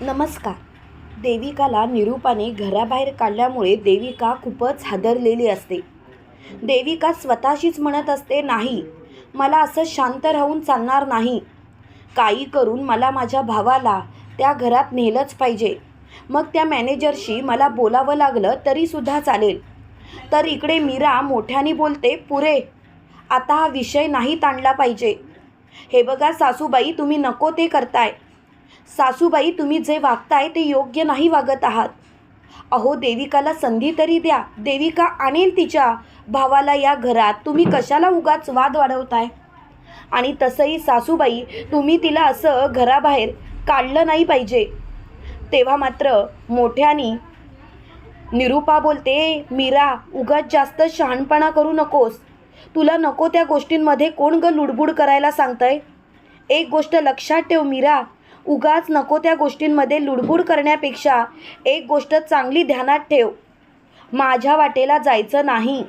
नमस्कार. देविकाला निरूपाने घराबाहेर काढल्यामुळे देविका खूपच हादरलेली असते. देविका स्वतःशीच म्हणत असते नाही मला असं शांत राहून चालणार नाही. काही करून मला माझ्या भावाला त्या घरात नेलंच पाहिजे. मग त्या मॅनेजरशी मला बोलावं लागलं तरीसुद्धा चालेल. तर इकडे मीरा मोठ्याने बोलते पुरे आता हा विषय नाही ताणला पाहिजे. हे बघा सासूबाई तुम्ही नको ते करताय. सासूबाई तुम्ही जे वागताय ते योग्य नाही वागत आहात. अहो देविकाला संधी तरी द्या. देविका आणेल तिच्या भावाला या घरात. तुम्ही कशाला उगाच वाद वाढवताय? आणि तसंही सासूबाई तुम्ही तिला असं घराबाहेर काढलं नाही पाहिजे. तेव्हा मात्र मोठ्यानी निरूपा बोलते मीरा उगाच जास्त शहाणपणा करू नकोस. तुला नको त्या गोष्टींमध्ये कोण ग लुडबुड करायला सांगतंय? एक गोष्ट लक्षात ठेव मीरा. उगाच नको त्या गोष्टींमध्ये लुडबुड करण्यापेक्षा एक गोष्ट चांगली ध्यानात ठेव. माझ्या वाटेला जायचं नाही.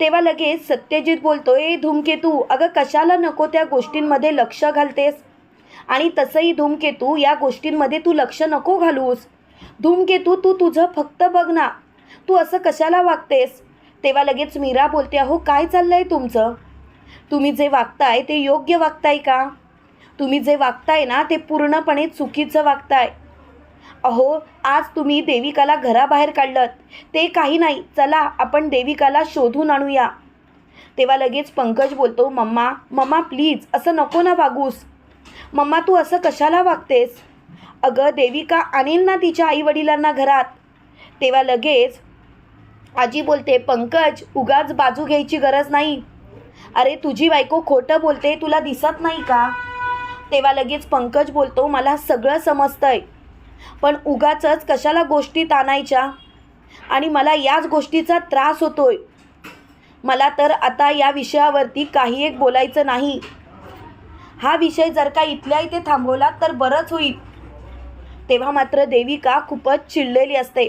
तेव्हा लगेच सत्यजित बोलतो ए धूमकेतू अगं कशाला नको त्या गोष्टींमध्ये लक्ष घालतेस? आणि तसंही धूमकेतू या गोष्टींमध्ये तू लक्ष नको घालूस. धूमकेतू तू तुझं फक्त बघ ना. तू असं कशाला वागतेस? तेव्हा लगेच मीरा बोलते अहो काय चाललं आहे तुमचं? तुम्ही जे वागताय ते योग्य वागताय का? तुम्ही जे वागताय ना ते पूर्णपणे चुकीचं वागताय. अहो आज तुम्ही देविकाला घराबाहेर काढलं ते काही नाही. चला आपण देविकाला शोधून आणूया. तेव्हा लगेच पंकज बोलतो मम्मा मम्मा प्लीज असं नको ना वागूस. मम्मा तू असं कशाला वागतेस? अगं देविका आणेल ना तिच्या आईवडिलांना घरात. तेव्हा लगेच आजी बोलते पंकज उगाच बाजू घ्यायची गरज नाही. अरे तुझी बायको खोटं बोलते तुला दिसत नाही का? तेव्हा लगेच पंकज बोलतो मला सगळं समजतंय. पण उगाचच कशाला गोष्टी ताणायच्या? आणि मला याच गोष्टीचा त्रास होतोय. मला तर आता या विषयावरती काही एक बोलायचं नाही. हा विषय जर का इथल्या इथे थांबवला तर बरंच होईल. तेव्हा मात्र देविका खूपच चिडलेली असते.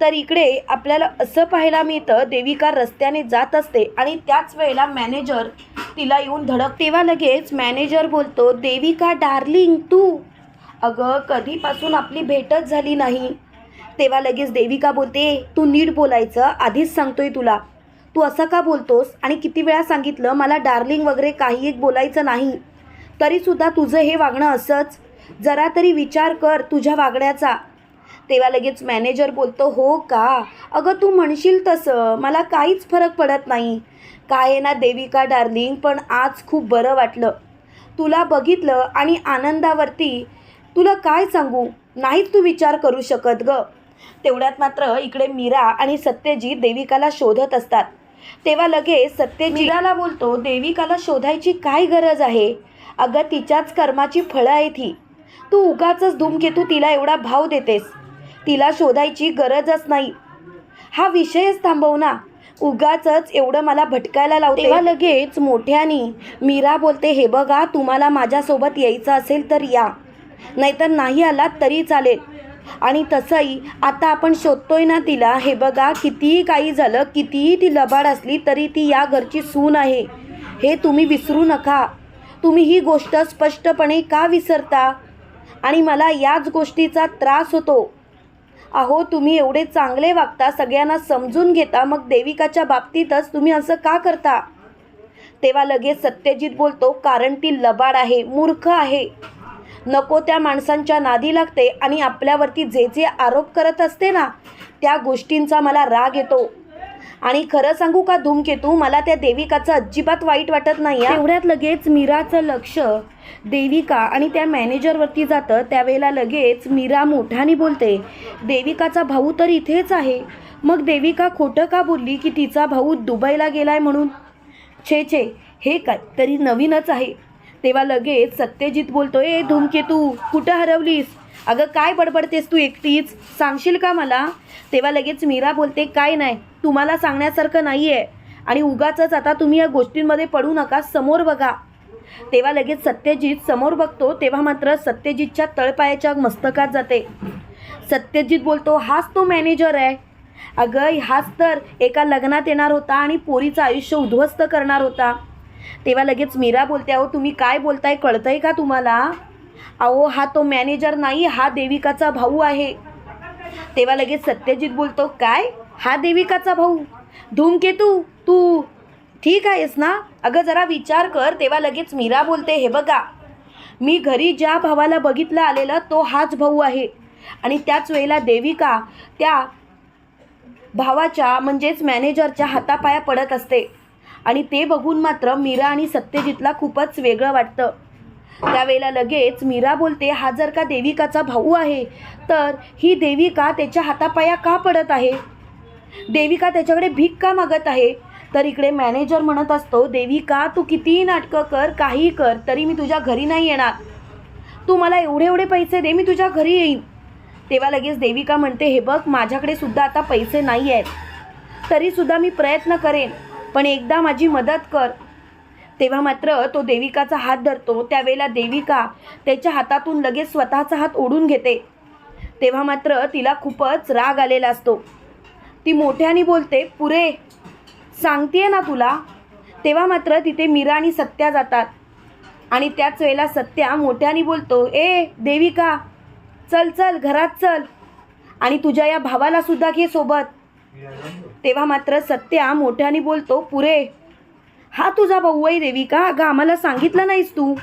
तर इकडे आपल्याला असं पाहायला मिळतं देविका रस्त्याने जात असते आणि त्याच वेळेला मॅनेजर तिला येऊन धडक तेव्हा लगेच. मॅनेजर बोलतो देविका डार्लिंग तू. अगं कधीपासून आपली भेटच झाली नाही. तेव्हा लगेच देविका बोलते तू नीट बोलायचं आधीच सांगतोय तुला. तू असं का बोलतोस? आणि किती वेळा सांगितलं मला डार्लिंग वगैरे काही एक बोलायचं नाही. तरीसुद्धा तुझं हे वागणं असंच. जरा तरी विचार कर तुझ्या वागण्याचा. तेव्हा लगेच मॅनेजर बोलतो हो का? अगं तू म्हणशील तसं. मला काहीच फरक पडत नाही. काय आहे ना देविका डार्लिंग पण आज खूप बरं वाटलं. तुला बघितलं आणि आनंदावरती तुला काय सांगू? नाहीच तू विचार करू शकत ग. तेवढ्यात मात्र इकडे मीरा आणि सत्यजी देविकाला शोधत असतात. तेव्हा लगेच सत्यजित मीराला बोलतो देविकाला शोधायची काय गरज आहे? अगं तिच्याच कर्माची फळं आहे ती तू उगाचच धूमकेतू तिला एवढा भाव देतेस. तिला शोधायची गरजच नाही. हा विषयच थांबव ना उगाच एवढं मला भटकायला लावते. तेव्हा लगेच मोठ्याने मीरा बोलते हे बघा तुम्हाला माझ्यासोबत यायचं असेल तर या. नाहीतर नाही आलात तरी चालेल. आणि तसंही आता आपण शोधतोय ना तिला हे बघा कितीही काही झालं कितीही ती लबाड असली तरी ती या घरची सून आहे. हे तुम्ही विसरू नका. तुम्ही ही गोष्ट स्पष्टपणे का विसरता? आणि मला याच गोष्टीचा त्रास होतो. अहो तुम्ही एवढे चांगले वागता सगळ्यांना समजून घेता मग देविकाच्या बाबतीतच तुम्ही असं का करता? तेव्हा लगेच सत्यजित बोलतो कारण ती लबाड आहे मूर्ख आहे. नको त्या माणसांच्या नादी लागते आणि आपल्यावरती जे जे आरोप करत असते ना त्या गोष्टींचा मला राग येतो. आणि खरं सांगू का धूमकेतू? मला त्या देविकाचं अजिबात वाईट वाटत नाही एवढ्यात लगेच मीराचं लक्ष देविका आणि त्या मॅनेजरवरती जातं. त्यावेळेला लगेच मीरा मोठ्याने बोलते देविकाचा भाऊ तर इथेच आहे. मग देविका खोटं का बोलली की तिचा भाऊ दुबईला गेलाय म्हणून? छे छे हे काय तरी नवीनच आहे. तेव्हा लगेच सत्यजित बोलतोय "ए धूमकेतू कुठं हरवलीस? अगं काय बडबडतेस तू एकटीच? सांगशील का मला? तेव्हा लगेच मीरा बोलते काय नाही तुम्हाला सांगण्यासारखं नाही आहे आणि उगाचंच आता तुम्ही या गोष्टींमध्ये पडू नका समोर बघा. तेव्हा लगेच सत्यजित समोर बघतो तेव्हा मात्र सत्यजितच्या तळपायाच्या मस्तकात जाते. सत्यजित बोलतो हाच तो मॅनेजर आहे. अगं हाच तर एका लग्नात येणार होता आणि पोरीचं आयुष्य उद्ध्वस्त करणार होता. तेव्हा लगेच मीरा बोलते अहो तुम्ही काय बोलताय कळतंय का तुम्हाला? अहो हा तो मॅनेजर नाही हा देविकाचा भाऊ आहे. तेव्हा लगेच सत्यजित बोलतो काय? हा देविकाचा भाऊ? धूमकेतू? तू ठीक आहेस ना? अगं जरा विचार कर. तेव्हा लगेच मीरा बोलते हे बघा मी घरी ज्या भावाला बघितलं आलेलं तो हाच भाऊ आहे. आणि त्याच वेळेला देविका त्या भावाच्या म्हणजेच मॅनेजरच्या हातापाया पडत असते. आणि ते बघून मात्र मीरा आणि सत्यजितला खूपच वेगळं वाटतं. त्यावेळेला लगेच मीरा बोलते हा जर का देविकाचा भाऊ आहे तर ही देविका त्याच्या हातापाया का पडत आहे? देविका त्याच्याकडे भीक का मागत आहे? तर इकडे मॅनेजर म्हणत असतो देविका तू कितीही नाटकं कर काहीही कर तरी मी तुझ्या घरी नाही येणार. तू मला एवढे एवढे पैसे दे मी तुझ्या घरी येईन. तेव्हा लगेच देविका म्हणते हे बघ माझ्याकडे सुद्धा आता पैसे नाही आहेत तरीसुद्धा मी प्रयत्न करेन पण एकदा माझी मदत कर. तेव्हा मात्र तो देविकाचा हात धरतो. त्यावेळेला देविका त्याच्या हातातून लगेच स्वतःचा हात ओढून घेते. तेव्हा मात्र तिला खूपच राग आलेला असतो. ती मोठ्याने बोलते पुरे सांगते ना तुला? तेव्हा मात्र तिथे मीरा आणि सत्या जातात. आणि त्याच वेळेला सत्या मोठ्याने बोलतो ए देविका चल चल घरात चल. आणि तुझ्या या भावाला सुद्धा घे सोबत. तेव्हा मात्र सत्या मोठ्याने बोलतो पुरे हा तुझा भाऊ आहे देविका? अगं आम्हाला सांगितलं नाहीस तू.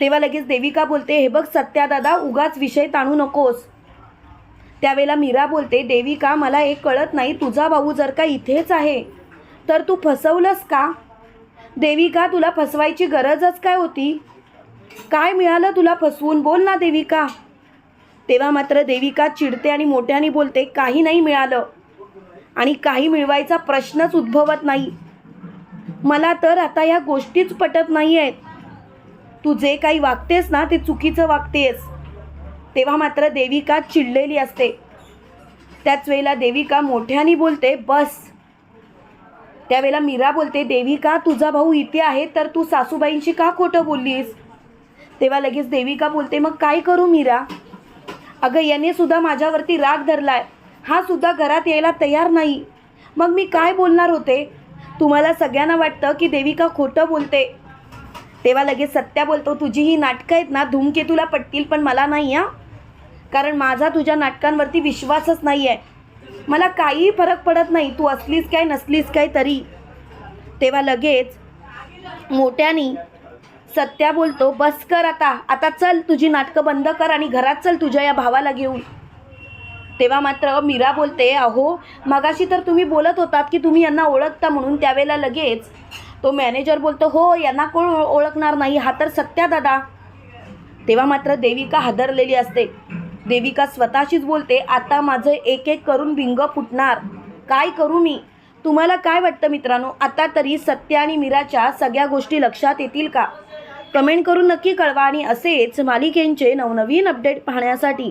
तेव्हा लगेच देविका बोलते हे बघ सत्या दादा उगाच विषय ताणू नकोस. त्यावेळेला मीरा बोलते देविका मला एक कळत नाही तुझा भाऊ जर का इथेच आहे तर तू फसवलंस का? देविका तुला फसवायची गरजच काय होती? काय मिळालं तुला फसवून? बोल ना देविका. तेव्हा मात्र देविका चिडते आणि मोठ्याने बोलते काही नाही मिळालं. आणि काही मिळवायचा प्रश्नच उद्भवत नाही. मला तर आता या गोष्टीच पटत नाही आहेत तू जे काही वागतेस ना ते चुकीचं वागतेस. तेव्हा मात्र देविका चिडलेली असते. त्याच वेळेला देविका मोठ्याने बोलते बस. त्यावेळेला मीरा बोलते देविका तुझा भाऊ इथे आहे तर तू सासूबाईंशी का खोटं बोललीस? तेव्हा लगेच देविका बोलते मग काय करू मीरा? अगं याने सुद्धा माझ्यावरती राग धरलाय. हा सुद्धा घरात यायला तयार नाही. मग मी काय बोलणार होते? तुम्हाला सगळ्यांना वाटतं की देविका खोटं बोलते. तेव्हा लगेच सत्या बोलतो तुझी ही नाटकं आहेत ना धूमकेतूला पटतील पण मला नाही हां. कारण माझा तुझ्या नाटकांवरती विश्वासच नाही आहे मला काहीही फरक पडत नाही तू असलीस काय नसलीस काय तरी. तेव्हा लगेच मोठ्यानी सत्या बोलतो बस कर आता आता चल तुझी नाटकं बंद कर आणि घरात चल तुझ्या या भावाला घेऊन. तेव्हा मात्र मीरा बोलते अहो मगाशी तर तुम्ही बोलत होतात की तुम्ही यांना ओळखता म्हणून त्यावेळेला लगेच. तो मॅनेजर बोलतो हो यांना कोण ओळखणार नाही हा तर सत्या दादा. तेव्हा मात्र देविका हादरलेली असते. देविका स्वतःशीच बोलते आता माझं एक एक करून भिंग फुटणार. काय करू मी? तुम्हाला काय वाटतं मित्रांनो? आता तरी सत्य आणि मीराच्या सगळ्या गोष्टी लक्षात येतील का? कमेंट करून नक्की कळवा आणि असेच मालिकेंचे नवनवीन अपडेट पाहण्यासाठी.